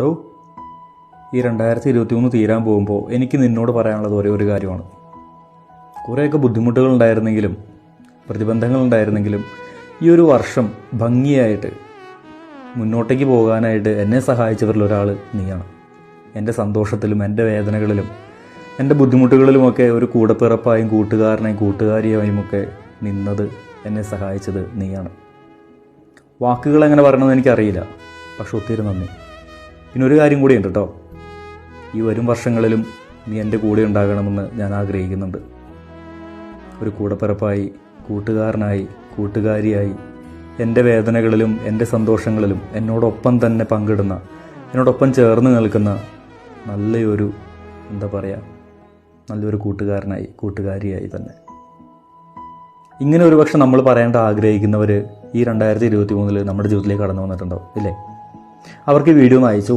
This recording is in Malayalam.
ഡോ ഈ രണ്ടായിരത്തി ഇരുപത്തി മൂന്ന് തീരാൻ പോകുമ്പോൾ എനിക്ക് നിന്നോട് പറയാനുള്ളത് ഒരേ ഒരു കാര്യമാണ്. കുറേയൊക്കെ ബുദ്ധിമുട്ടുകൾ ഉണ്ടായിരുന്നെങ്കിലും പ്രതിബന്ധങ്ങൾ ഉണ്ടായിരുന്നെങ്കിലും ഈ ഒരു വർഷം ഭംഗിയായിട്ട് മുന്നോട്ടേക്ക് പോകാനായിട്ട് എന്നെ സഹായിച്ചവരിൽ ഒരാൾ നീയാണ്. എന്റെ സന്തോഷത്തിലും എന്റെ വേദനകളിലും എന്റെ ബുദ്ധിമുട്ടുകളിലുമൊക്കെ ഒരു കൂടപ്പിറപ്പായും കൂട്ടുകാരനെയും കൂട്ടുകാരിയായും ഒക്കെ നിന്നത് എന്നെ സഹായിച്ചത് നീയാണ്. വാക്കുകൾ എങ്ങനെ പറയണമെന്ന് എനിക്കറിയില്ല പക്ഷെ ഒത്തിരി നന്ദി. പിന്നെ ഒരു കാര്യം കൂടിയുണ്ട് കേട്ടോ. ഈ വരും വർഷങ്ങളിലും നീ എന്റെ കൂടെ ഉണ്ടാകണമെന്ന് ഞാൻ ആഗ്രഹിക്കുന്നുണ്ട്. ഒരു കൂടപ്പിറപ്പായി കൂട്ടുകാരനായി കൂട്ടുകാരിയായി എന്റെ വേദനകളിലും എന്റെ സന്തോഷങ്ങളിലും എന്നോടൊപ്പം തന്നെ പങ്കിടുന്ന എന്നോടൊപ്പം ചേർന്ന് നിൽക്കുന്ന നല്ലൊരു എന്താ പറയുക നല്ലൊരു കൂട്ടുകാരനായി കൂട്ടുകാരിയായി തന്നെ. ഇങ്ങനെ ഒരു പക്ഷെ നമ്മൾ പറയേണ്ട ആഗ്രഹിക്കുന്നവർ ഈ രണ്ടായിരത്തി ഇരുപത്തി മൂന്നിൽ നമ്മുടെ ജീവിതത്തിലേക്ക് കടന്നു വന്നിട്ടുണ്ടാവും ഇല്ലേ? അവർക്ക് വീഡിയോ ഒന്ന് അയച്ചു